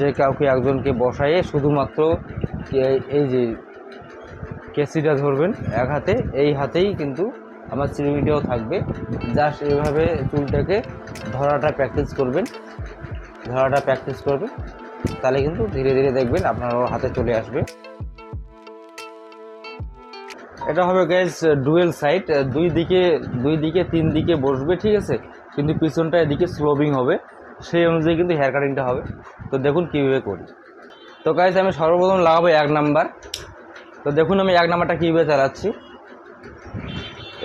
যে কাউকে একজনকে বসাইয়ে শুধুমাত্র এই যে কেসিটা ধরবেন এক হাতে, এই হাতেই কিন্তু আমার চিরুনিটাও থাকবে। জাস্ট এভাবে চুলটাকে ধরাটা প্র্যাকটিস করবেন, ধরাটা প্র্যাকটিস করবেন, তাহলে কিন্তু ধীরে ধীরে দেখবেন আপনারও হাতে চলে আসবে। এটা হবে গ্যাস ডুয়েল সাইড দুই দিকে দুই দিকে, তিন দিকে বসবে, ঠিক আছে? কিন্তু পিছনটা এদিকে স্লোবিং হবে। সেই অনুযায়ী কিন্তু হেয়ার কাটিংটা হবে। তো দেখুন কীভাবে করি। তো গাইজ আমি সর্বপ্রথম লাগাবো এক নাম্বার। তো দেখুন আমি এক নাম্বারটা কীভাবে চালাচ্ছি।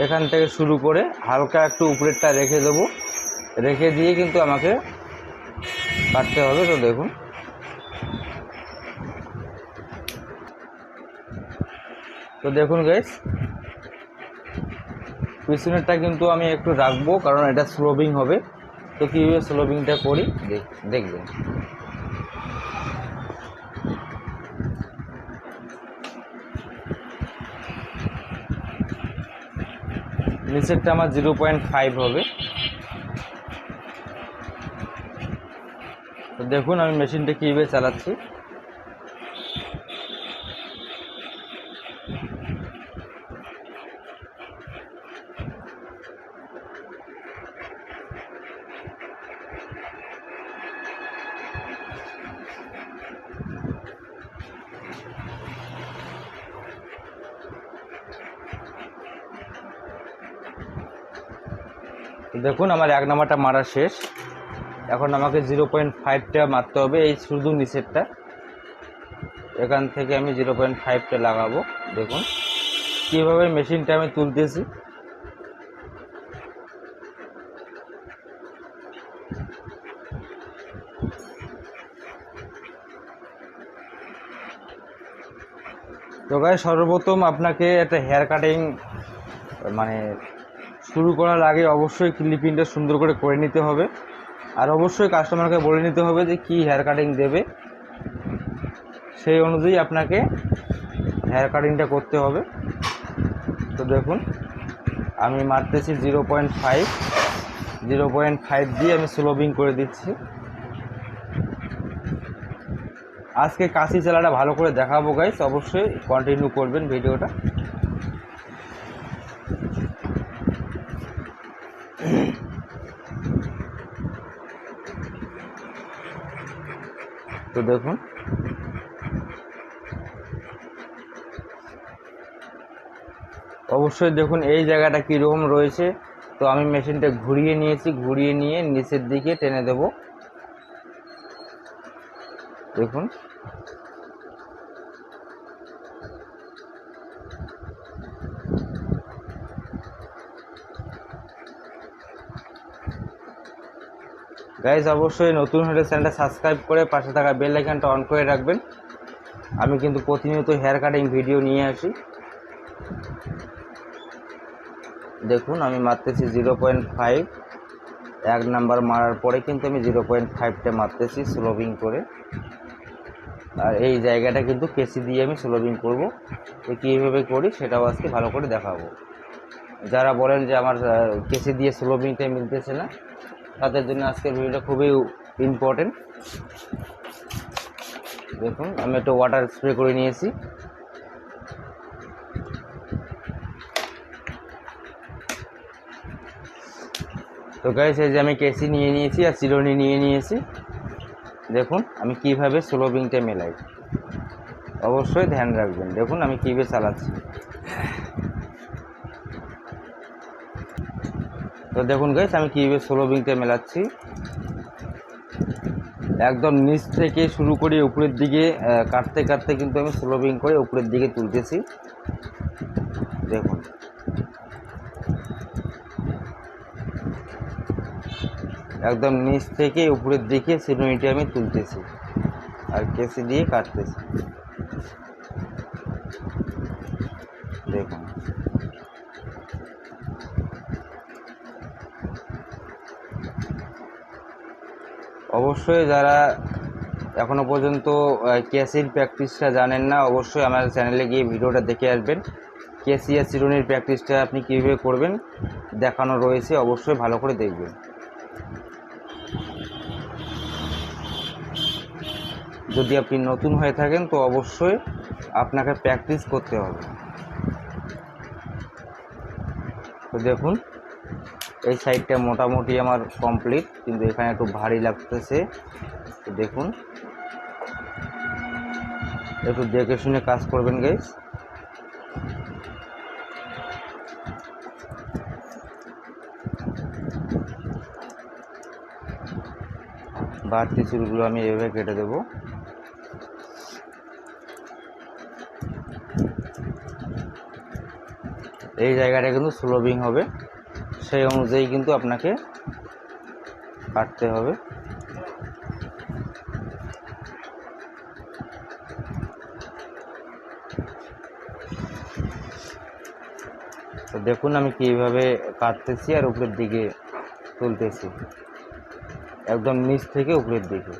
এখান থেকে শুরু করে হালকা একটু উপরেরটা রেখে দেবো। রেখে দিয়ে কিন্তু আমাকে কাটতে হবে, তো দেখুন। তো দেখুন গাইস পিছনেরটা কিন্তু আমি একটু রাখব, কারণ এটা স্লোবিং হবে। তো কীভাবে স্লোবিংটা করি? দেখ- দেখবেন নিচেরটা আমার জিরো পয়েন্ট ফাইভ হবে। তো দেখুন আমি মেশিনটা কীভাবে চালাচ্ছি। দেখুন, আমার এক নাম্বারটা মারা শেষ। এখন আমাকে জিরো পয়েন্ট ফাইভটা মারতে হবে, এই শুধু নিচেরটা এখান থেকে আমি জিরো পয়েন্ট ফাইভটা লাগাবো, দেখুন। কীভাবে মেশিনটা আমি তুলতেছি। তো গাই সর্বপ্রথম আপনাকে একটা হেয়ার কাটিং মানে শুরু করার আগে অবশ্যই ক্লিপিংটা সুন্দর করে করে নিতে হবে। আর অবশ্যই কাস্টমারকে বলে নিতে হবে যে কী হেয়ার কাটিং দেবে। সেই অনুযায়ী আপনাকে হেয়ার কাটিংটা করতে হবে। তো দেখুন, আমি মারতেছি zero point five zero point five দিয়ে আমি স্লোবিং করে দিচ্ছি। আজকে কাশি চালাটা ভালো করে দেখাবো গাইস অবশ্যই কন্টিনিউ করবেন ভিডিওটা। তো দেখুন। অবশ্যই দেখুন এই জায়গাটা কীরকম রয়েছে। তো আমি মেশিনটা ঘুরিয়ে নিয়েছি, ঘুরিয়ে নিয়ে নিচের দিকে টেনে দেব। দেখুন। গাইজ অবশ্যই নতুন হলে চ্যানেলটা সাবস্ক্রাইব করে পাশে থাকা বেল আইকনটা অন করে রাখবেন। আমি কিন্তু প্রতিনিয়ত হেয়ার কাটিং ভিডিও নিয়ে আসি। দেখুন, আমি মারতেছি জিরো পয়েন্ট ফাইভ এক নাম্বার মারার পরে কিন্তু আমি জিরো পয়েন্ট ফাইভটা মারতেছি স্লোবিং করে। আর এই জায়গাটা কিন্তু কেসি দিয়ে আমি স্লোবিং করব। তো কীভাবে করি সেটাও আজকে ভালো করে দেখাবো। যারা বলেন যে আমার কেসি দিয়ে স্লোবিংটা মিলতেছে না তাদের জন্য আজকের ভিডিওটা খুবই ইম্পর্টেন্ট দেখুন, আমি একটু ওয়াটার স্প্রে করে নিয়েছি। তো গাইস এই যে আমি কেসি নিয়ে নিয়েছি আর চিরুনি নিয়ে নিয়েছি। দেখুন, আমি কীভাবে স্লোবিংটা মেলাই। অবশ্যই ধ্যান রাখবেন। দেখুন, আমি কীভাবে চালাচ্ছি। তো দেখুন গাইস আমি কীভাবে স্লোবিংটা মেলাচ্ছি। একদম নিচ থেকে শুরু করে উপরের দিকে কাটতে কাটতে কিন্তু আমি সোলো বিং করে উপরের দিকে তুলতেছি। দেখুন। একদম নিচ থেকে উপরের দিকে সিনুইটি আমি তুলতেছি। আর কেসি দিয়ে কাটতেছি। অবশ্যই যারা এখনও পর্যন্ত কেসির প্র্যাকটিসটা জানেন না, অবশ্যই আমার চ্যানেলে গিয়ে ভিডিওটা দেখে আসবেন। কেসি আর চিরুনির প্র্যাকটিসটা আপনি কীভাবে করবেন, দেখানো রয়েছে, অবশ্যই ভালো করে দেখবেন। যদি আপনি নতুন হয়ে থাকেন, তো অবশ্যই আপনাকে প্র্যাকটিস করতে হবে। তো দেখুন এই সাইডটা মোটামুটি আমার কমপ্লিট, কিন্তু এখানে একটু ভারী লাগতেছে। দেখুন। একটু দেখে শুনে কাজ করবেন গাইস বাড়তি চুলগুলো আমি এভাবে কেটে দেবো। এই জায়গাটা কিন্তু স্লোবিং হবে। সেই অনুযায়ী কিন্তু আপনাকে কাটতে হবে। তো দেখুন আমি কীভাবে কাটতেছি আর উপরের দিকে তুলতেছি। একদম নিচ থেকে উপরের দিকে।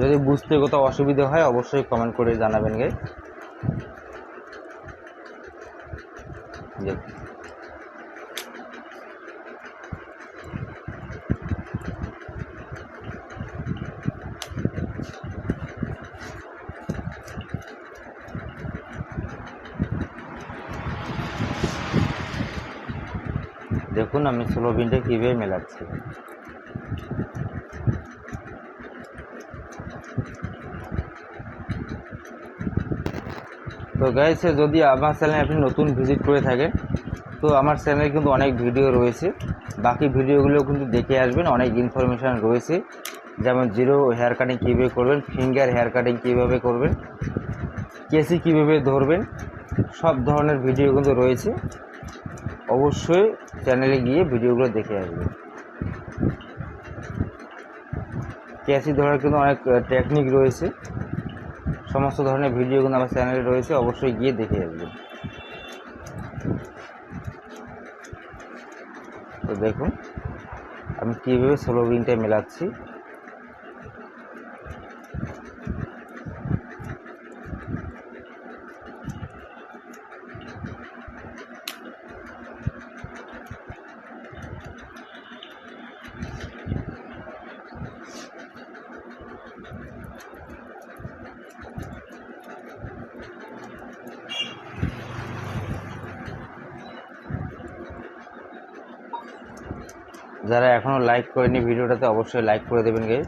যদি বুঝতে কোথাও অসুবিধা হয়, অবশ্যই কমেন্ট করে জানাবেন গে দেখুন আমি স্লো বিনটা কীভাবে মেলাচ্ছি। তো গাইস যদি আমার চ্যানেলে আপনি নতুন ভিজিট করে থাকেন, তো আমার চ্যানেলে কিন্তু অনেক ভিডিও রয়েছে। বাকি ভিডিওগুলো কিন্তু দেখে আসবেন, অনেক ইনফরমেশান রয়েছে। যেমন জিরো হেয়ার কাটিং কীভাবে করবেন ফিঙ্গার হেয়ার কাটিং কীভাবে করবেন, কেসি কীভাবে ধরবেন, সব ধরনের ভিডিও কিন্তু রয়েছে। অবশ্যই চ্যানেলে গিয়ে ভিডিওগুলো দেখে আসবেন ক্যাসি ধরার কিন্তু অনেক টেকনিক রয়েছে। সমস্ত ধরনের ভিডিও কিন্তু আমার চ্যানেলে রয়েছে, অবশ্যই গিয়ে দেখে আসবেন তো দেখুন, আমি কীভাবে সোলো বিনটা মেলাচ্ছি। যারা এখনও লাইক করেনি ভিডিওটাতে অবশ্যই লাইক করে দেবেন গে।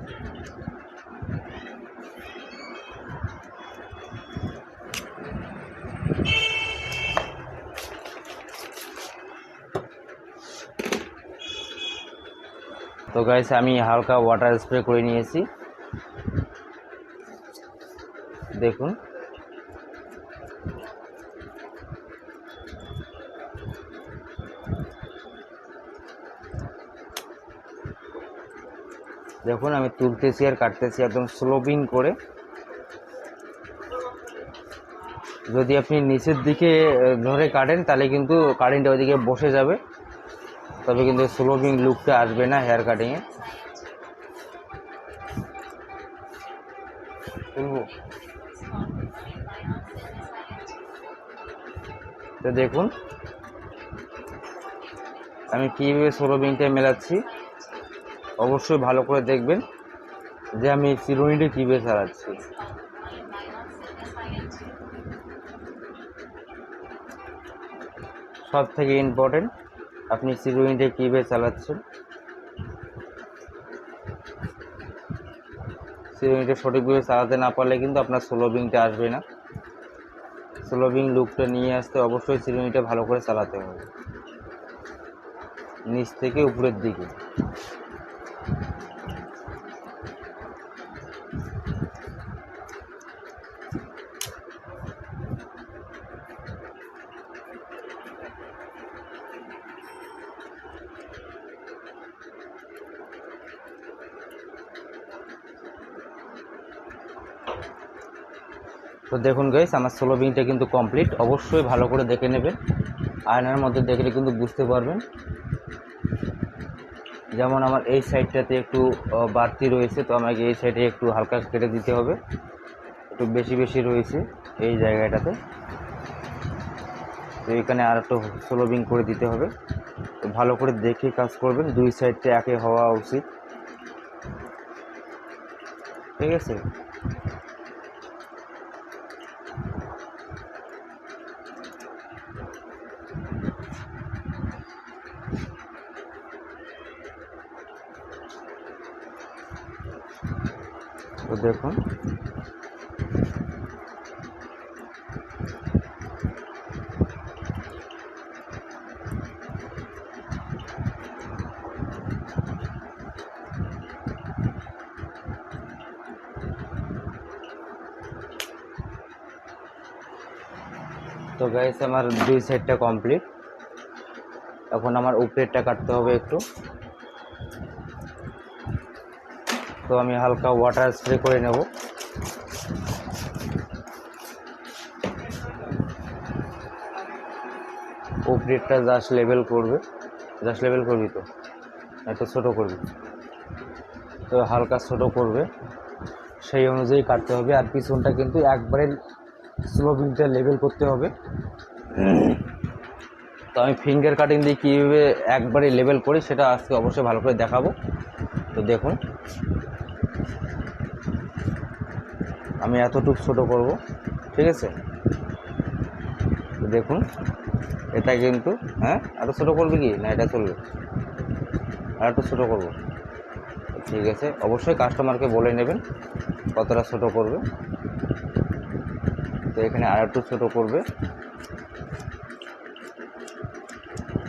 তো গাইস আমি হালকা ওয়াটার স্প্রে করে নিয়েছি। দেখুন। দেখুন, আমি তুলতেছি আর কাটতেছি একদম স্লোপিং করে। যদি আপনি নিচের দিকে ধরে কাটেন, তাহলে কিন্তু কারেন্টটা ওইদিকে বসে যাবে। তবে কিন্তু স্লোপিং লুকটা আসবে না হেয়ার কাটিংয়ে। তুলবো তো দেখুন, আমি কীভাবে স্লোপিংটা মেলাচ্ছি। অবশ্যই ভালো করে দেখবেন যে আমি চিরুনিটি কীভাবে চালাচ্ছি। সব থেকে ইম্পর্টেন্ট আপনি চিরুনিটা কীভাবে চালাচ্ছেন। চিরুনিটা সঠিকভাবে চালাতে না পারলে কিন্তু আপনার স্লোবিংটা আসবে না। স্লোবিং লুকটা নিয়ে আসতে অবশ্যই চিরুনিটা ভালো করে চালাতে হবে। নিচ থেকে উপরের দিকে। তো দেখুন গাইস আমার সোলোবিংটা কিন্তু কমপ্লিট অবশ্যই ভালো করে দেখে নেবেন। আয়নার মধ্যে দেখলে কিন্তু বুঝতে পারবেন। যেমন আমার এই সাইডটাতে একটু বাড়তি রয়েছে, তো আমাকে এই সাইডে একটু হালকা কেটে দিতে হবে। একটু বেশি বেশি রয়েছে এই জায়গাটাতে। তো এখানে আর একটু সোলোবিং করে দিতে হবে। তো ভালো করে দেখে কাজ করবেন, দুই সাইডটা একে হওয়া উচিত। ঠিক আছে? দেখুন। তো গাইস আমার দুই সাইডটা কমপ্লিট এখন আমার উপরেরটা কাটতে হবে একটু। তো আমি হালকা ওয়াটার স্প্রে করে নেব। উপরেরটা জাস্ট লেভেল করবে। জাস্ট লেভেল করবি তো? একটু ছোটো করবি। তো হালকা ছোটো করবে। সেই অনুযায়ী কাটতে হবে। আর পিছনটা কিন্তু একবারে স্লোপিংটা লেভেল করতে হবে। তো আমি ফিঙ্গার কাটিং দিয়ে কীভাবে একবারে লেভেল করি, সেটা আজকে অবশ্যই ভালো করে দেখাবো। তো দেখুন। আমি এতটুক ছোট করব, ঠিক আছে? দেখুন, এটা কিন্তু হ্যাঁ? এত ছোটো করবে কি? না, এটা চলবে। আর একটু ছোটো করব। ঠিক আছে? অবশ্যই কাস্টমারকে বলে নেবেন কতটা ছোট করবে। তো এখানে আর একটু ছোটো করবে।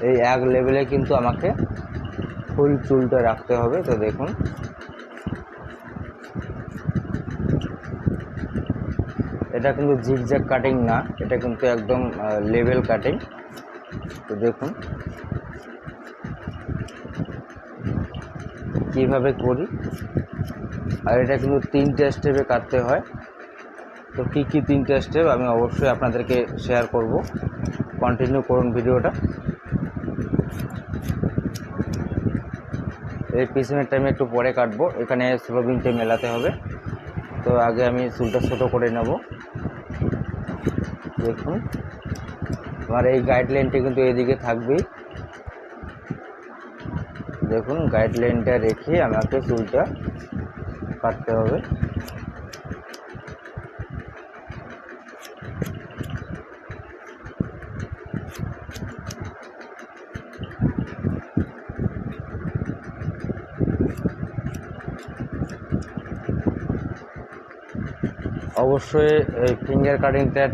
এই এক লেভেলে কিন্তু আমাকে ফুল চুলটা রাখতে হবে। তো দেখুন এটা কিন্তু জিগজ্যাগ কাটিং না, এটা কিন্তু একদম লেভেল কাটিং তো দেখুন, কীভাবে করি? আর এটা কিন্তু তিনটে স্টেপে কাটতে হয়। তো কী কী তিনটে স্টেপ আমি অবশ্যই আপনাদেরকে শেয়ার করব। কন্টিনিউ করুন ভিডিওটা। এই পিছনের টাইমে একটু পরে কাটবো। এখানে স্লোবিংটা মেলাতে হবে। তো আগে আমি চুলটা ছোটো করে নেব। দেখুন। আমার এই গাইডলাইনটি কিন্তু এদিকে থাকবেই। দেখুন গাইডলাইনটা রেখে আমাকে চুলটা কাটতে হবে। অবশ্যই ফিঙ্গার কাটিংটা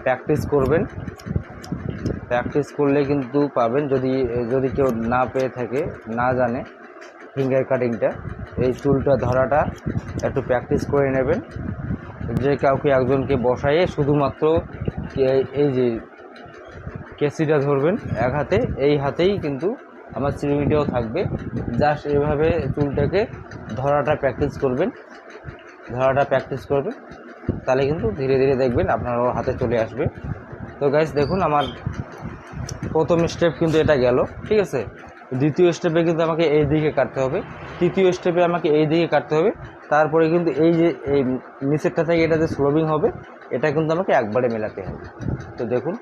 প্র্যাকটিস করবেন। প্র্যাকটিস করলে কিন্তু পাবেন, যদি যদি কেউ না পেয়ে থাকে, না জানে ফিঙ্গার কাটিংটা এই চুলটা ধরাটা একটু প্র্যাকটিস করে নেবেন। যে কাউকে একজনকে বসাইয়ে শুধুমাত্র এই- যে কেসিটা ধরবেন এক হাতে, এই হাতেই কিন্তু আমার চিরুনিটাও থাকবে। জাস্ট এভাবে চুলটাকে ধরাটা প্র্যাকটিস করবেন। ধরাটা প্র্যাকটিস করবে, তাহলে কিন্তু ধীরে ধীরে দেখবেন আপনারও হাতে চলে আসবে। তো গাইস দেখুন আমার প্রথম স্টেপ কিন্তু এটা গেল, ঠিক আছে? দ্বিতীয় স্টেপে কিন্তু আমাকে এই দিকে কাটতে হবে, তৃতীয় স্টেপে আমাকে এই দিকে কাটতে হবে, তারপরে কিন্তু এই যে, এই নিচেরটা থেকে এটা যে স্লোবিং হবে, এটা কিন্তু আমাকে একবারে মেলাতে হবে। তো দেখুন।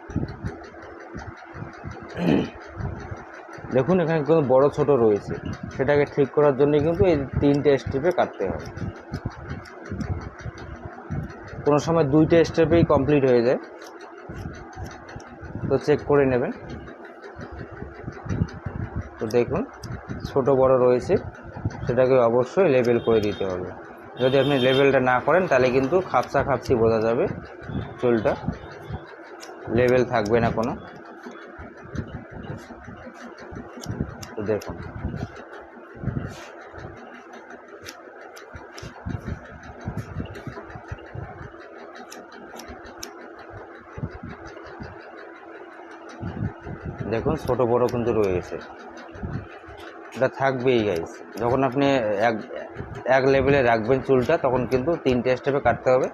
দেখুন এখানে কিন্তু বড় ছোট রয়েছে, সেটাকে ঠিক করার জন্য কিন্তু এই তিনটে স্টেপে কাটতে হবে। কোনো সময় দুইটা স্টেপেই কমপ্লিট হয়ে যায়। তো চেক করে নেবেন। তো দেখুন, ছোট, বড় রয়েছে। সেটাকে অবশ্যই লেবেল করে দিতে হবে। যদি আপনি লেবেলটা না করেন, তাহলে কিন্তু খাপসা খাপসি বোঝা যাবে চুলটা। লেবেল থাকবে না কোনো। তো দেখুন। দেখুন, ছোটো বড় কিন্তু রয়ে গেছে। এটা থাকবেই গাইস যখন আপনি এক এক লেভেলে রাখবেন চুলটা, তখন কিন্তু তিনটে স্টেপে কাটতে হবে।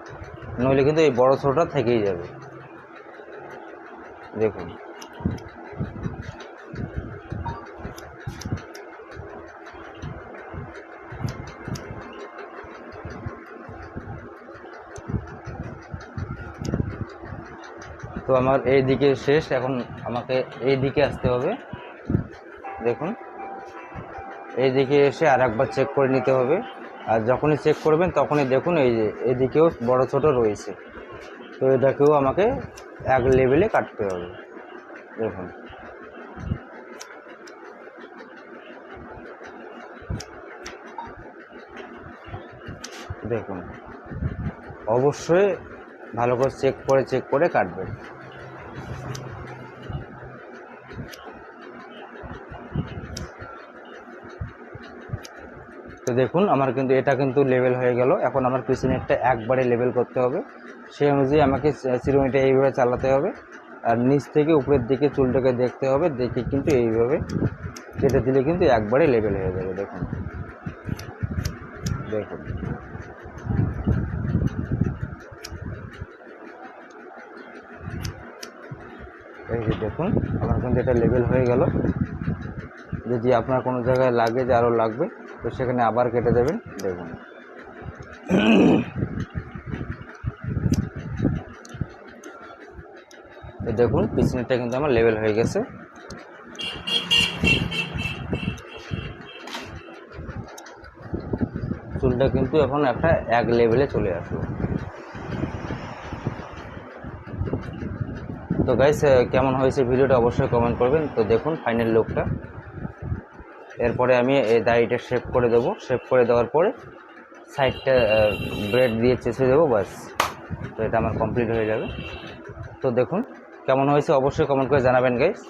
নইলে কিন্তু এই বড় ছোটটা থেকেই যাবে। দেখুন। তো আমার এই দিকে শেষ, এখন আমাকে এই দিকে আসতে হবে। দেখুন, এই দিকে এসে আর একবার চেক করে নিতে হবে। আর যখনই চেক করবেন, তখনই দেখুন এই যে এদিকেও বড় ছোট রয়েছে। তো এটাকেও আমাকে এক লেভেলে কাটতে হবে। দেখুন। দেখুন, অবশ্যই ভালো করে চেক করে চেক করে কাটবেন। দেখুন, আমার কিন্তু এটা কিন্তু লেভেল হয়ে গেল। এখন আমার পিছনেরটা একবারে লেভেল করতে হবে। সেই অনুযায়ী আমাকে চিরুনিটা এইভাবে চালাতে হবে। আর নিচ থেকে উপরের দিকে চুলটাকে দেখতে হবে, দেখে কিন্তু এইভাবে কেটে দিলে কিন্তু একবারে লেভেল হয়ে যাবে, দেখুন। দেখুন। দেখুন, আমার কিন্তু এটা লেভেল হয়ে গেল। যদি আপনার কোনো জায়গায় লাগে যে আরও লাগবে তো সেখানে আবার কেটে দেবেন দেখুন। দেখুন, পিছনেরটা কিন্তু আমার লেভেল হয়ে গেছে। চুলটা কিন্তু এখন একটা এক লেভেলে চলে আসলো। তো গাইস কেমন হয়েছে ভিডিওটা অবশ্যই কমেন্ট করবেন। তো দেখুন ফাইনাল লুকটা এরপরে আমি এই দাড়িটা শেপ করে দেবো। শেপ করে দেওয়ার পরে সাইডটা ব্রেড দিয়ে চেঁচে দেবো, ব্যাস। তো এটা আমার কমপ্লিট হয়ে যাবে। তো দেখুন, কেমন হয়েছে অবশ্যই কমেন্ট করে জানাবেন গাইস